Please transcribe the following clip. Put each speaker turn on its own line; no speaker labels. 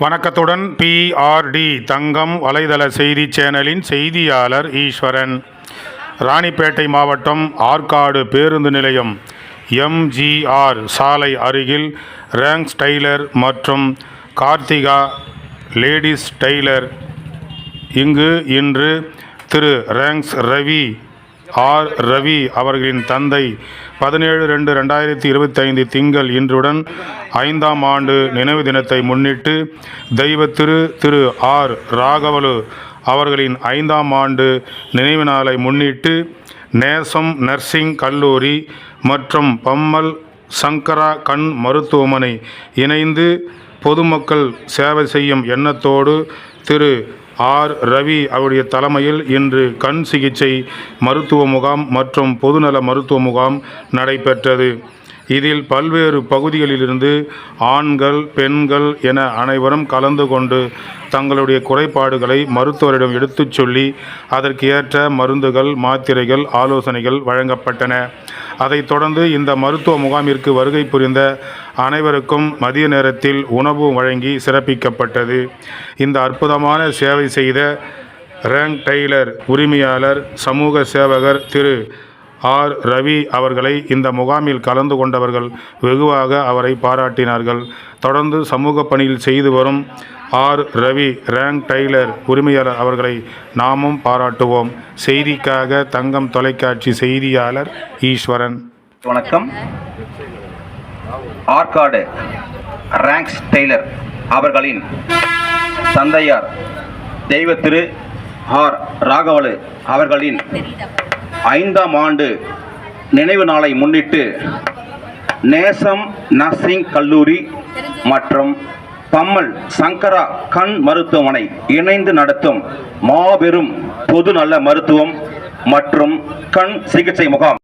வணக்கத்துடன் பிஆர்டி தங்கம் வலைதள செய்தி சேனலின் செய்தியாளர் ஈஸ்வரன். ராணிப்பேட்டை மாவட்டம் ஆற்காடு பேருந்து நிலையம் எம்ஜிஆர் சாலை அருகில் ரேங்க்ஸ் டெய்லர் மற்றும் கார்த்திகா லேடிஸ் டெய்லர். இங்கு இன்று திரு ரேங்க்ஸ் ரவி ஆர். ரவி அவர்களின் தந்தை பதினேழு ரெண்டு ரெண்டாயிரத்தி இருபத்தைந்து திங்கள் இன்றுடன் ஐந்தாம் ஆண்டு நினைவு தினத்தை முன்னிட்டு தெய்வ திரு திரு ஆர். ராகவலு அவர்களின் ஐந்தாம் ஆண்டு நினைவு நாளை முன்னிட்டு நேசம் நர்சிங் கல்லூரி மற்றும் பம்மல் சங்கரா கண் மருத்துவமனை இணைந்து பொதுமக்கள் சேவை செய்யும் எண்ணத்தோடு திரு ஆர். ரவி அவருடைய தலைமையில் இன்று கண் சிகிச்சை மருத்துவ முகாம் மற்றும் பொதுநல மருத்துவ முகாம் நடைபெற்றது. இதில் பல்வேறு பகுதிகளிலிருந்து ஆண்கள் பெண்கள் என அனைவரும் கலந்து கொண்டு தங்களுடைய குறைபாடுகளை மருத்துவரிடம் எடுத்துச் சொல்லி அதற்கு ஏற்ற மருந்துகள் மாத்திரைகள் ஆலோசனைகள் வழங்கப்பட்டன. அதைத் தொடர்ந்து இந்த மருத்துவ முகாமிற்கு வருகை புரிந்த அனைவருக்கும் மதிய நேரத்தில் உணவு வழங்கி சிறப்பிக்கப்பட்டது. இந்த அற்புதமான சேவை செய்த ரேங்க் டெய்லர் உரிமையாளர் சமூக சேவகர் திரு ஆர். ரவி அவர்களை இந்த முகாமில் கலந்து கொண்டவர்கள் வெகுவாக அவரை பாராட்டினார்கள். தொடர்ந்து சமூக பணியில் செய்து வரும் ஆர். ரவி ரேங்க் டெய்லர் உரிமையாளர் அவர்களை நாமும் பாராட்டுவோம். செய்திக்காக தங்கம் தொலைக்காட்சி செய்தியாளர் ஈஸ்வரன்.
வணக்கம். ஆர்காடு ரேங்க்ஸ் டெய்லர் அவர்களின் தந்தையார் தெய்வ திரு ஆர். ராகவலு அவர்களின் ஐந்தாம் ஆண்டு நினைவு நாளை முன்னிட்டு நேசம் நர்சிங் கல்லூரி மற்றும் பம்மல் சங்கரா கண் மருத்துவமனை இணைந்து நடத்தும் மாபெரும் பொது நல்ல மருத்துவம் மற்றும் கண் சிகிச்சை முகாம்.